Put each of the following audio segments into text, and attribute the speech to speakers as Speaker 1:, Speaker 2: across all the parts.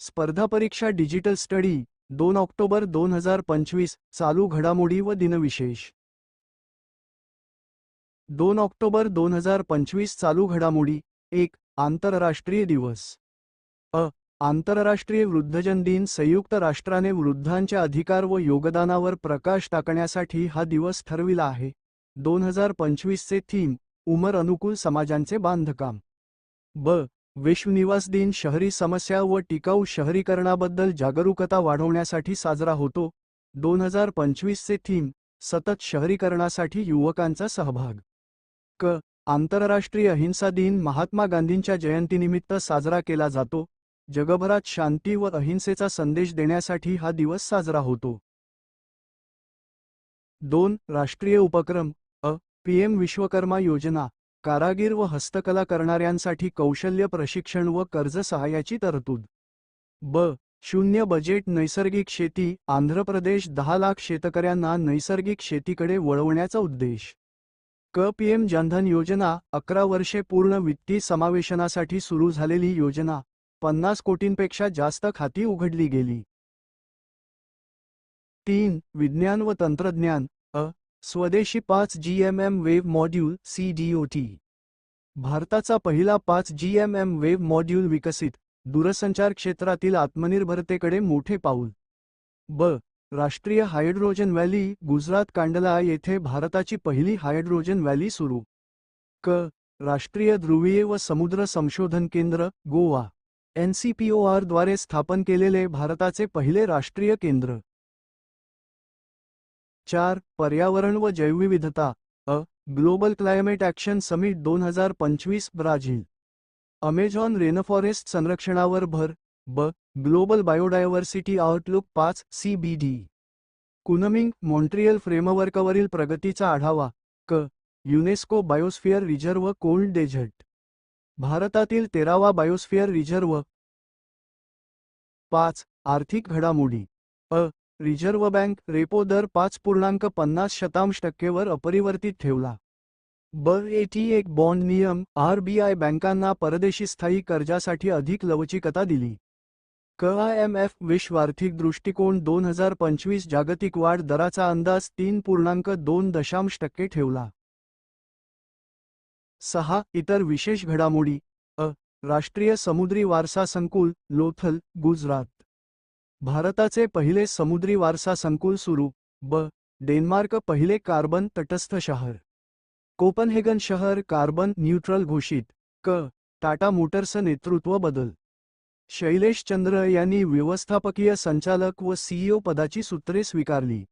Speaker 1: स्पर्धा परीक्षा digital study दोन ऑक्टोबर दोन हजार पंचवीस चालू घडामोडी व दिनविशेष. दोन ऑक्टोबर दोन हजार पंचवीस चालू घडामोडी एक आंतरराष्ट्रीय दिवस. अ आंतरराष्ट्रीय वृद्धजन दिन संयुक्त राष्ट्राने वृद्धांच्या अधिकार व योगदानावर प्रकाश टाकण्यासाठी हा दिवस ठरविला आहे. दोन हजार पंचवीसचे थीम उमर अनुकूल समाजांचे बांधकाम. ब विश्वनिवास दिन शहरी समस्या व टिकाऊ शहरीकरणाबद्दल जागरूकता वाढवण्यासाठी साजरा होतो. दोन हजार पंचवीसचे थीम सतत शहरीकरणासाठी युवकांचा सहभाग. क आंतरराष्ट्रीय अहिंसा दिन महात्मा गांधींच्या जयंतीनिमित्त साजरा केला जातो. जगभरात शांती व अहिंसेचा संदेश देण्यासाठी हा दिवस साजरा होतो. दोन राष्ट्रीय उपक्रम अ पीएम विश्वकर्मा योजना कारागीर व हस्तकला करणाऱ्यांसाठी कौशल्य प्रशिक्षण व कर्ज सहाय्याची तरतूद. ब. शून्य बजेट नैसर्गिक शेती आंध्र प्रदेश दहा लाख शेतकऱ्यांना नैसर्गिक शेतीकडे वळवण्याचा उद्देश. क. पीएम जनधन योजना अकरा वर्षे पूर्ण वित्तीय समावेशनासाठी सुरू झालेली योजना पन्नास कोटींपेक्षा जास्त खाती उघडली गेली. तीन. विज्ञान व तंत्रज्ञान अ. स्वदेशी पाच जीएमएम वेव्ह मॉड्यूल सीडीओटी भारताचा पहिला पाच जीएमएम वेव्ह मॉड्यूल विकसित दूरसंचार क्षेत्रातील आत्मनिर्भरतेकडे मोठे पाऊल. ब. राष्ट्रीय हायड्रोजन व्हॅली गुजरात कांडला येथे भारताची पहिली हायड्रोजन व्हॅली सुरू. क. राष्ट्रीय ध्रुवीय व समुद्र संशोधन केंद्र गोवा. एनसीपीओआरद्वारे स्थापन केलेले भारताचे पहिले राष्ट्रीय केंद्र. चार. पर्यावरण व जैवविविधता. अ. ग्लोबल क्लायमेट ॲक्शन समिट दोन हजार पंचवीस ब्राझील. अमेझॉन रेनफॉरेस्ट संरक्षणावर भर ब ग्लोबल बायोडायव्हर्सिटी आउटलुक पाच C B D. Kunming Montreal फ्रेमवर्कवरील प्रगतीचा आढावा क UNESCO biosphere reserve cold desert. भारतातील तेरावा बायोस्फिअर रिझर्व्ह. पाच आर्थिक घडामोडी अ रिझर्व्ह बँक रेपो दर पाच पूर्णांक पन्नास शतांश टक्केवर अपरिवर्तित ठेवला. ब एटी एक बॉन्ड नियम आरबीआय बँकांना परदेशी स्थायी कर्जासाठी अधिक लवचिकता दिली. क आय एम एफ विश्व आर्थिक दृष्टिकोन दोन हजार पंचवीस जागतिक वाढ दराचा अंदाज तीन पूर्णांक दोन दशांश टक्के ठेवला. सहा इतर विशेष घडामोडी. अ राष्ट्रीय समुद्री वारसा संकुल लोथल गुजरात. भारताचे पहिले समुद्री वारसा संकुल सुरू ब डेन्मार्क पहिले कार्बन तटस्थ शहर. कोपनहेगन शहर कार्बन न्यूट्रल घोषित क टाटा मोटर्सचं नेतृत्व बदल. शैलेश चंद्र यांनी व्यवस्थापकीय संचालक व सीईओ पदाची सूत्रे स्वीकारली.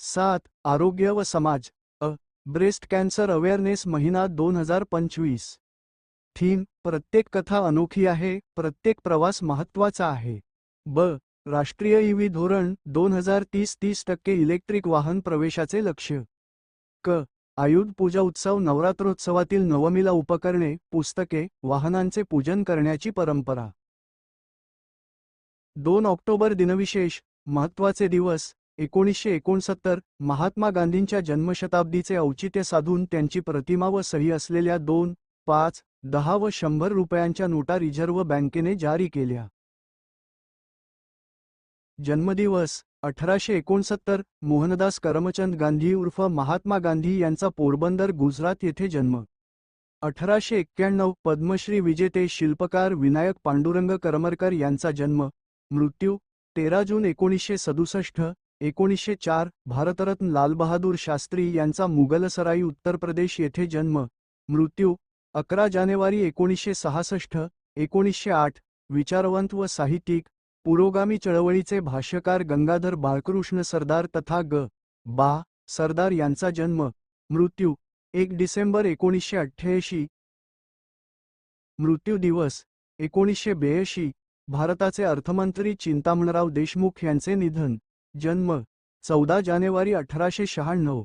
Speaker 1: सात आरोग्य व समाज अ ब्रेस्ट कॅन्सर अवेअरनेस महिना दोन हजार पंचवीस. थीम प्रत्येक कथा अनोखी आहे प्रत्येक प्रवास महत्त्वाचा आहे. ब. राष्ट्रीय ईव्ही धोरण दोन हजार तीस तीस टक्के इलेक्ट्रिक वाहन प्रवेशाचे लक्ष्य. क. आयुध पूजा उत्सव नवरात्रोत्सवातील नवमीला उपकरणे पुस्तके वाहनांचे पूजन करण्याची परंपरा. दोन ऑक्टोबर दिनविशेष महत्त्वाचे दिवस एकोणीसशे एकोणसत्तर महात्मा गांधींच्या जन्मशताब्दीचे औचित्य साधून त्यांची प्रतिमा व सही असलेल्या दोन पाच दहा व शंभर रुपयांच्या नोटा रिझर्व्ह बँकेने जारी केल्या. जन्मदिवस अठराशे एकोणसत्तर मोहनदास करमचंद गांधी उर्फ महात्मा गांधी यांचा पोरबंदर गुजरात येथे जन्म. अठराशे एक्क्याण्णव पद्मश्री विजेते शिल्पकार विनायक पांडुरंग करमरकर यांचा जन्म. मृत्यू तेरा जून एकोणीसशे सदुसष्ट एकोणीसशे चार भारतरत्न लालबहादूर शास्त्री यांचा मुगलसराई उत्तर प्रदेश येथे जन्म. मृत्यू अकरा जानेवारी एकोणीसशे सहासष्ट एकोणीसशे आठ विचारवंत व साहित्यिक पुरोगामी चळवळीचे भाष्यकार गंगाधर बाळकृष्ण सरदार तथा ग. बा. सरदार यांचा जन्म मृत्यू एक डिसेंबर एकोणीसशे अठ्ठ्याऐंशी. मृत्यू दिवस एकोणीसशे ब्याऐंशी भारताचे अर्थमंत्री चिंतामणराव देशमुख यांचे निधन जन्म चौदा जानेवारी अठराशे शहाण्णव.